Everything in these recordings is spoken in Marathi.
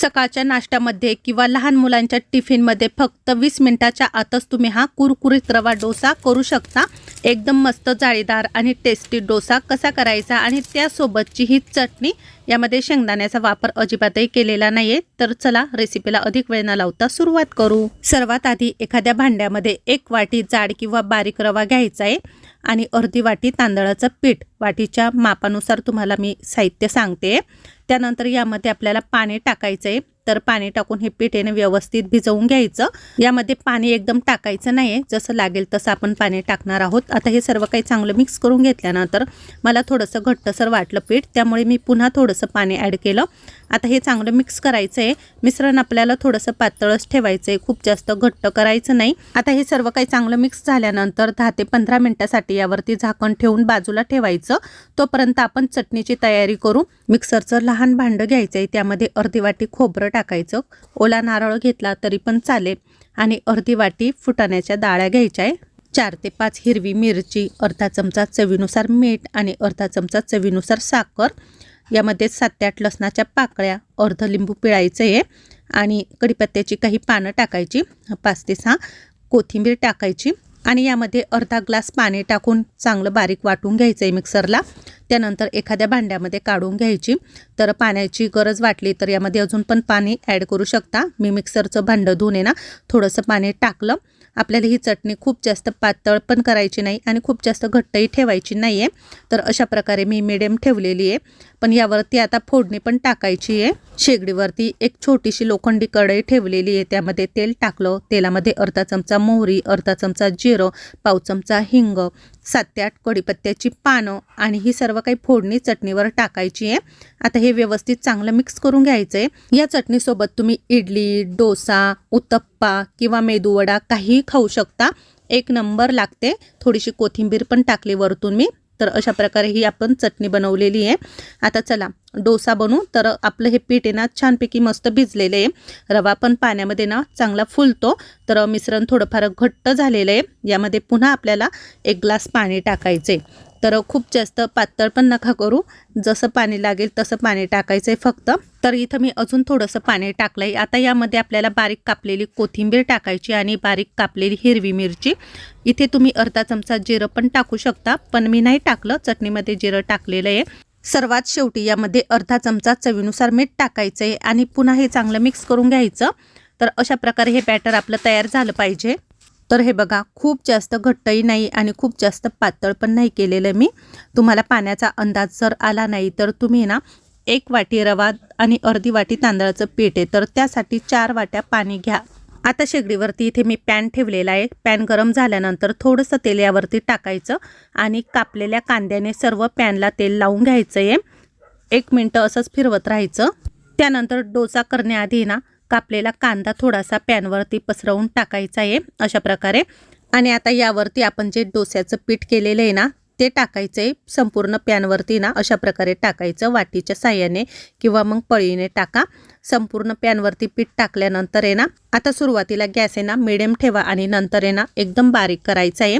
सकाळच्या नाश्त्यामध्ये किंवा लहान मुलांच्या टिफिनमध्ये फक्त वीस मिनटाच्या आतच तुम्ही हा कुरकुरीत रवा डोसा करू शकता. एकदम मस्त जाळीदार आणि टेस्टी डोसा कसा करायचा आणि त्यासोबतची ही चटणी. यामध्ये शेंगदाण्याचा वापर अजिबातही केलेला नाहीये. तर चला रेसिपीला अधिक वेळ न लावता सुरुवात करू. सर्वात आधी एखाद्या भांड्यामध्ये एक वाटी जाड किंवा बारीक रवा घ्यायचा आहे. आणि अर्धी वाटी तांदळाचं पीठ. वाटीच्या मापानुसार तुम्हाला मी साहित्य सांगते. त्यानंतर यामध्ये आपल्याला पाणी टाकायचं आहे तर पाणी टाकून हे पीठ व्यवस्थित भिजवून घ्यायचं. यामध्ये पाणी एकदम टाकायचं नाही आहे जसं लागेल तसं आपण पाणी टाकणार आहोत. आता हे सर्व काही चांगलं मिक्स करून घेतल्यानंतर मला थोडंसं घट्टसर वाटलं पीठ. त्यामुळे मी पुन्हा थोडंसं पाणी ॲड केलं. आता हे चांगलं मिक्स करायचं आहे मिश्रण आपल्याला थोडंसं पातळच ठेवायचं आहे खूप जास्त घट्ट करायचं नाही. आता हे सर्व काही चांगलं मिक्स झाल्यानंतर दहा ते पंधरा मिनटासाठी यावरती झाकण ठेवून बाजूला ठेवायचं. तोपर्यंत आपण चटणीची तयारी करू. मिक्सरचं लहान भांडं घ्यायचं आहे त्यामध्ये अर्धी वाटी खोबरं टाकायचं. ओला नारळ घेतला तरी पण चालेल. आणि अर्धी वाटी फुटाण्याच्या डाळ्या घ्यायच्या आहे चार ते पाच हिरवी मिरची अर्धा चमचा चवीनुसार मीठ आणि अर्धा चमचा चवीनुसार साखर. यामध्ये सात ते आठ लसणाच्या पाकळ्या अर्ध लिंबू पिळायचं आहे आणि कढीपत्त्याची काही पानं टाकायची. पाच ते सहा कोथिंबीर टाकायची. आणि यामध्ये अर्धा ग्लास पाणी टाकून चांगलं बारीक वाटून घ्यायचं आहे मिक्सरला. त्यानंतर एखाद्या भांड्यामध्ये काढून घ्यायची. तर पाण्याची गरज वाटली तर यामध्ये अजून पण पाणी ॲड करू शकता. मी मिक्सरचं भांडं धुणे ना थोडंसं पाणी टाकलं. आपल्याला ही चटणी खूप जास्त पातळ पण करायची नाही आणि खूप जास्त घट्टही ठेवायची नाही आहे तर अशा प्रकारे मी मिडियम ठेवलेली आहे. पण यावरती आता फोडणी पण टाकायची आहे. शेगडीवरती एक छोटीशी लोखंडी कढई ठेवलेली आहे. त्यामध्ये तेल टाकलं. तेलामध्ये अर्धा चमचा मोहरी अर्धा चमचा जिरं पाव चमचा हिंग सात ते आठ कढीपत्त्याची पानं आणि ही सर्व काही फोडणी चटणीवर टाकायची आहे. आता हे व्यवस्थित चांगलं मिक्स करून घ्यायचं आहे या चटणीसोबत तुम्ही इडली डोसा उत्तप्पा किंवा मेदूवडा काहीही खाऊ शकता. एक नंबर लागते. थोडीशी कोथिंबीर पण टाकली वरतून मी. तर अशा प्रकारे ही आपण चटणी बनवलेली आहे. आता चला डोसा बनवू तर आपलं हे पीठ आहे ना छानपैकी मस्त भिजलेलं आहे. रवा पण पाण्यामध्ये ना चांगला फुलतो. तर मिश्रण थोडंफार घट्ट झालेलं आहे. यामध्ये पुन्हा आपल्याला एक ग्लास पाणी टाकायचं तर खूप जास्त पातळ पण नका करू. जसं पाणी लागेल तसं पाणी टाकायचं आहे फक्त. तर इथं मी अजून थोडंसं पाणी टाकलं आहे आता यामध्ये आपल्याला बारीक कापलेली कोथिंबीर टाकायची आणि बारीक कापलेली हिरवी मिरची. इथे तुम्ही अर्धा चमचा जिरं पण टाकू शकता पण मी नाही टाकलं. चटणीमध्ये जिरं टाकलेलं आहे. सर्वात शेवटी यामध्ये अर्धा चमचा चवीनुसार मीठ टाकायचं आहे आणि पुन्हा हे चांगलं मिक्स करून घ्यायचं. तर अशा प्रकारे हे बॅटर आपलं तयार झालं पाहिजे. तर हे बघा खूप जास्त घट्टही नाही आणि खूप जास्त पातळ पण नाही केलेलं मी. तुम्हाला पाण्याचा अंदाज जर आला नाही तर तुम्ही ना एक वाटी रवा आणि अर्धी वाटी तांदळाचं पीठ आहे तर त्यासाठी चार वाट्या पाणी घ्या. आता शेगडीवरती इथे मी पॅन ठेवलेला आहे. पॅन गरम झाल्यानंतर थोडंसं तेल यावरती टाकायचं आणि कापलेल्या कांद्याने सर्व पॅनला तेल लावून घ्यायचं आहे एक मिनटं असंच फिरवत राहायचं. त्यानंतर डोसा करण्याआधी ना कापलेला कांदा थोडासा पॅनवरती पसरवून टाकायचा आहे अशा प्रकारे. आणि आता यावरती आपण जे डोस्याचं पीठ केलेलं आहे ना ते टाकायचं आहे. संपूर्ण पॅनवरती ना अशा प्रकारे टाकायचं वाटीच्या साह्याने किंवा मग पळीने टाका. संपूर्ण पॅनवरती पीठ टाकल्यानंतर आहे ना आता सुरुवातीला गॅस आहे ना मिडियम ठेवा आणि नंतर आहे ना एकदम बारीक करायचं आहे.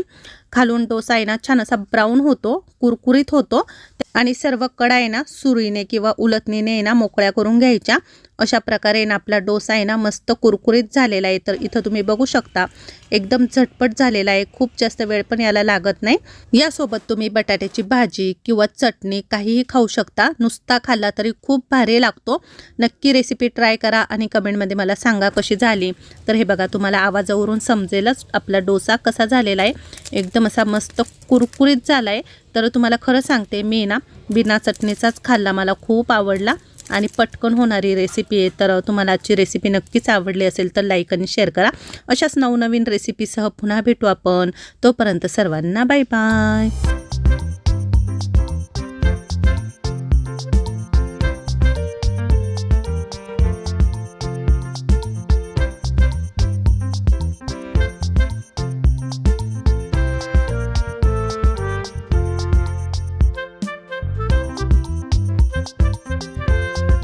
खालून डोसा आहे ना छान असा ब्राऊन होतो कुरकुरीत होतो. आणि सर्व कडा आहे ना सुरीने किंवा उलटणीने आहे ना मोकळ्या करून घ्यायच्या. अशा प्रकारे ना आपला डोसा आहे ना मस्त कुरकुरीत झालेला आहे. तर इथं तुम्ही बघू शकता एकदम झटपट झालेला आहे. खूप जास्त वेळ पण याला लागत नाही. यासोबत तुम्ही बटाट्याची भाजी किंवा चटणी काहीही खाऊ शकता. नुसता खाल्ला तरी खूप भारी लागतो. नक्की रेसिपी ट्राय करा आणि कमेंटमध्ये मला सांगा कशी झाली. तर हे बघा तुम्हाला आवाजावरून समजेलच आपला डोसा कसा झालेला आहे. एकदम एकदम असा मस्त कुरकुरीत झाला आहे तर तुम्हाला खरं सांगते मी ना बिना चटणीचाच खाल्ला. मला खूप आवडला आणि पटकन होणारी रेसिपी आहे. तर तुम्हाला आजची रेसिपी नक्कीच आवडली असेल तर लाईक आणि शेअर करा. अशाच नवनवीन रेसिपीसह पुन्हा भेटू आपण. तोपर्यंत सर्वांना बाय बाय